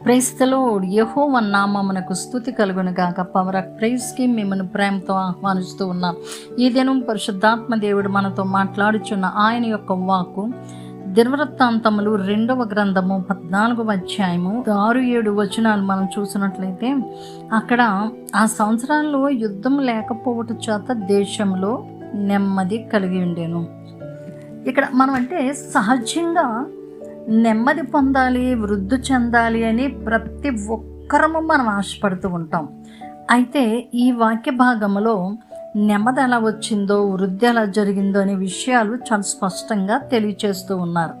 ప్రైస్తలో యహో నామమునకు స్థుతి కలుగును గాక. పవర్ ప్రైజ్కి మిమ్మల్ని ప్రేమతో ఆహ్వానిస్తూ ఉన్నాం. ఈ దినం పరిశుద్ధాత్మ దేవుడు మనతో మాట్లాడుచున్న ఆయన యొక్క వాకు దినవృత్తాంతములు రెండవ గ్రంథము పద్నాలుగవ అధ్యాయము ఆరు ఏడు వచనాలు మనం చూసినట్లయితే అక్కడ ఆ సంవత్సరాల్లో యుద్ధం లేకపోవట చేత దేశంలో నెమ్మది కలిగి ఉండేను. ఇక్కడ మనం అంటే సహజంగా నెమ్మది పొందాలి వృద్ధి చెందాలి అని ప్రతి ఒక్కరము మనం ఆశపడుతూ ఉంటాం. అయితే ఈ వాక్య భాగంలో నెమ్మది ఎలా వచ్చిందో వృద్ధి ఎలా జరిగిందో అనే విషయాలు చాలా స్పష్టంగా తెలియచేస్తూ ఉన్నారు.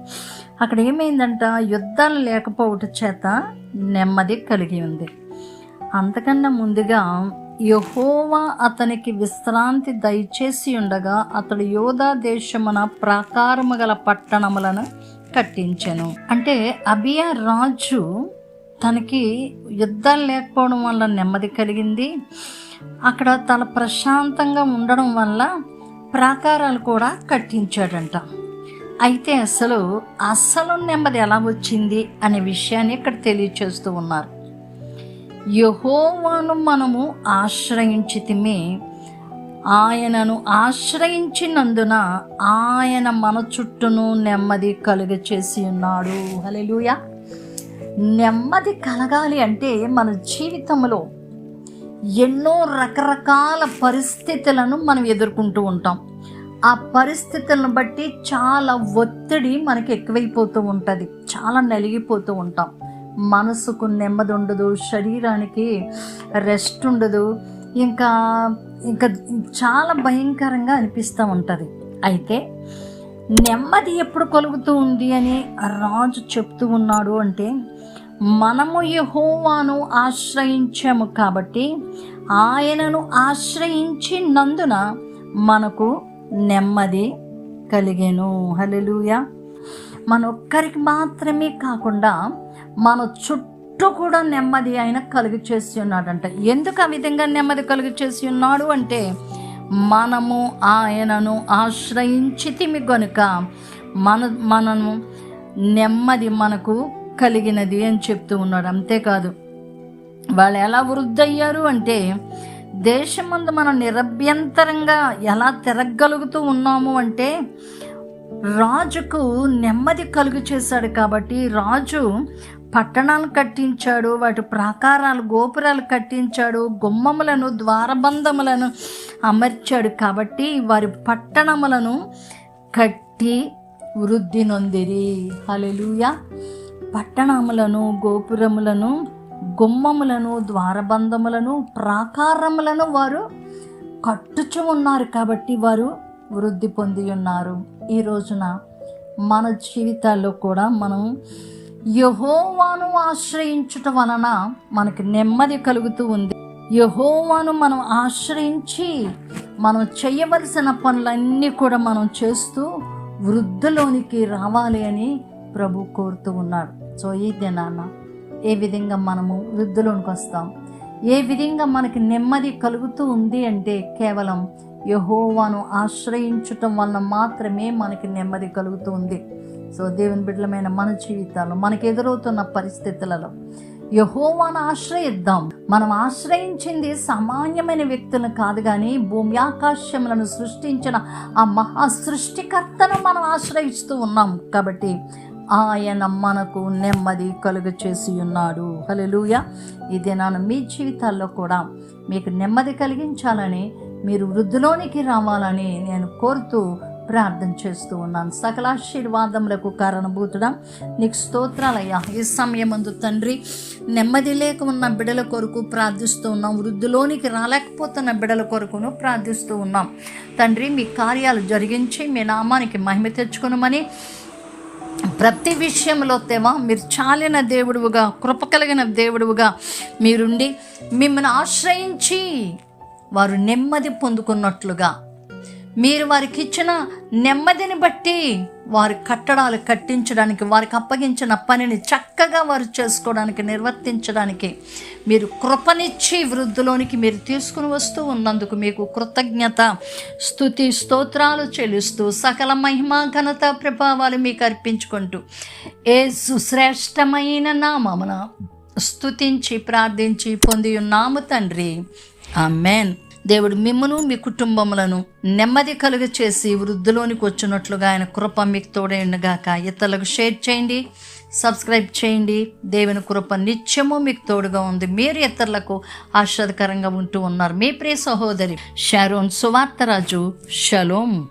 అక్కడ ఏమైందంట? యుద్ధాలు లేకపోవటం చేత నెమ్మది కలిగి ఉంది. అంతకన్నా ముందుగా యహోవా అతనికి విశ్రాంతి దయచేసి ఉండగా అతడు యోధా దేశమున ప్రాకారము గల పట్టణములను కట్టించెను. అంటే అబియా రాజు తనకి యుద్ధాలు లేకపోవడం వల్ల నెమ్మది కలిగింది. అక్కడ తన ప్రశాంతంగా ఉండడం వల్ల ప్రాకారాలు కూడా కట్టించాడంట. అయితే అసలు అసలు నెమ్మది ఎలా వచ్చింది అనే విషయాన్ని ఇక్కడ తెలియచేస్తూ ఉన్నారు. యహోవాను మనము ఆశ్రయించితిమే ఆయనను ఆశ్రయించినందున ఆయన మన చుట్టూను నెమ్మది కలుగ చేసి ఉన్నాడు. హలెలుయ నెమ్మది కలగాలి అంటే మన జీవితంలో ఎన్నో రకరకాల పరిస్థితులను మనం ఎదుర్కొంటూ ఉంటాం. ఆ పరిస్థితులను బట్టి చాలా ఒత్తిడి మనకి ఎక్కువైపోతూ ఉంటుంది. చాలా నలిగిపోతూ ఉంటాం. మనసుకు నెమ్మది ఉండదు శరీరానికి రెస్ట్ ఉండదు ఇంకా ఇంకా చాలా భయంకరంగా అనిపిస్తూ ఉంటుంది. అయితే నెమ్మది ఎప్పుడు కలుగుతూ ఉంది అని రాజు చెప్తూ ఉన్నాడు అంటే మనము యహోవాను ఆశ్రయించాము కాబట్టి ఆయనను ఆశ్రయించినందున మనకు నెమ్మది కలిగేను. హలెలుయ మన ఒక్కరికి మాత్రమే కాకుండా మన చుట్టూ చుట్టూ కూడా నెమ్మది ఆయన కలుగు చేసి ఉన్నాడంట ఎందుకు ఆ విధంగా నెమ్మది కలుగు చేసి ఉన్నాడు అంటే మనము ఆయనను ఆశ్రయించితిమి గనుక మన మనము నెమ్మది మనకు కలిగినది అని చెప్తూ ఉన్నాడు. అంతేకాదు వాళ్ళు ఎలా వృద్ధయ్యారు అంటే దేశమందు మనం నిరభ్యంతరంగా ఎలా తిరగలుగుతూ ఉన్నాము అంటే రాజుకు నెమ్మది కలుగు చేశాడు కాబట్టి రాజు పట్టణాలు కట్టించాడు వాటి ప్రాకారాలు గోపురాలు కట్టించాడు గుమ్మములను ద్వారబంధములను అమర్చాడు కాబట్టి వారి పట్టణములను కట్టి వృద్ధి నొందిరి. హలెలుయ పట్టణములను గోపురములను గుమ్మములను ద్వారబంధములను ప్రాకారములను వారు కట్టుచు ఉన్నారు కాబట్టి వారు వృద్ధి పొంది ఉన్నారు. ఈ రోజున మన జీవితాల్లో కూడా మనం యహోవాను ఆశ్రయించుట వలన మనకి నెమ్మది కలుగుతూ ఉంది. యహోవాను మనం ఆశ్రయించి మనం చేయవలసిన పనులన్నీ కూడా మనం చేస్తూ వృద్ధిలోనికి రావాలి అని ప్రభు కోరుతూ ఉన్నాడు. సో ఈ దినాన్న ఏ విధంగా మనము వృద్ధిలోనికి వస్తాం? ఏ విధంగా మనకి నెమ్మది కలుగుతూ ఉంది అంటే కేవలం యహోవాను ఆశ్రయించటం వలన మాత్రమే మనకి నెమ్మది కలుగుతుంది. సో దేవుని బిడ్డలమైన మన జీవితాల్లో మనకు ఎదురవుతున్న పరిస్థితులలో యహోవాను ఆశ్రయిద్దాం. మనం ఆశ్రయించింది సామాన్యమైన వ్యక్తులను కాదు కానీ భూమి ఆకాశములను సృష్టించిన ఆ మహా సృష్టికర్తను మనం ఆశ్రయిస్తూ ఉన్నాం. కాబట్టి ఆయన మనకు నెమ్మది కలుగ చేసి ఉన్నాడు. హలెలుయ ఇది దినాన మీ జీవితాల్లో కూడా మీకు నెమ్మది కలిగించాలని మీరు వృద్ధిలోనికి రావాలని నేను కోరుతూ ప్రార్థన చేస్తూ ఉన్నాను. సకల ఆశీర్వాదములకు కారణభూతుడా నీకు స్తోత్రాలయ్యా. ఈ సమయమందు తండ్రి నెమ్మది లేక ఉన్న బిడల కొరకు ప్రార్థిస్తూ ఉన్నాం. వృద్ధిలోనికి రాలేకపోతున్న బిడల కొరకును ప్రార్థిస్తూ ఉన్నాం. తండ్రి మీ కార్యాలు జరిగించి మీ నామానికి మహిమ తెచ్చుకునమని ప్రతి విషయంలో తేవా మీరు చాలిన దేవుడువుగా కృప కలిగిన దేవుడువుగా మీరుండి మిమ్మల్ని ఆశ్రయించి వారు నెమ్మది పొందుకున్నట్లుగా. మీరు వారికి ఇచ్చిన నెమ్మదిని బట్టి వారి కట్టడాలు కట్టించడానికి వారికి అప్పగించిన పనిని చక్కగా వారు చేసుకోవడానికి నిర్వర్తించడానికి మీరు కృపనిచ్చి వృద్ధిలోనికి మీరు తీసుకుని వస్తూ ఉన్నందుకు మీకు కృతజ్ఞత స్థుతి స్తోత్రాలు చెల్లిస్తూ సకల మహిమ ఘనత ప్రభావాలు మీకు అర్పించుకుంటూ ఏ సుశ్రేష్టమైన నామమున స్థుతించి ప్రార్థించి పొంది ఉన్నాము తండ్రి. ఆమెన్. దేవుడు మిమ్మను మీ కుటుంబములను నెమ్మది కలుగ చేసి వృద్ధిలోనికి వచ్చినట్లుగా ఆయన కృప మీకు తోడైండగాక ఇతరులకు షేర్ చేయండి సబ్స్క్రైబ్ చేయండి. దేవుని కృప నిత్యము మీకు తోడుగా ఉంది. మీరు ఇతరులకు ఆశ్రదకరంగా ఉంటూ ఉన్నారు. మీ ప్రియ సహోదరి షారోన్ సువార్తరాజు. షలోం.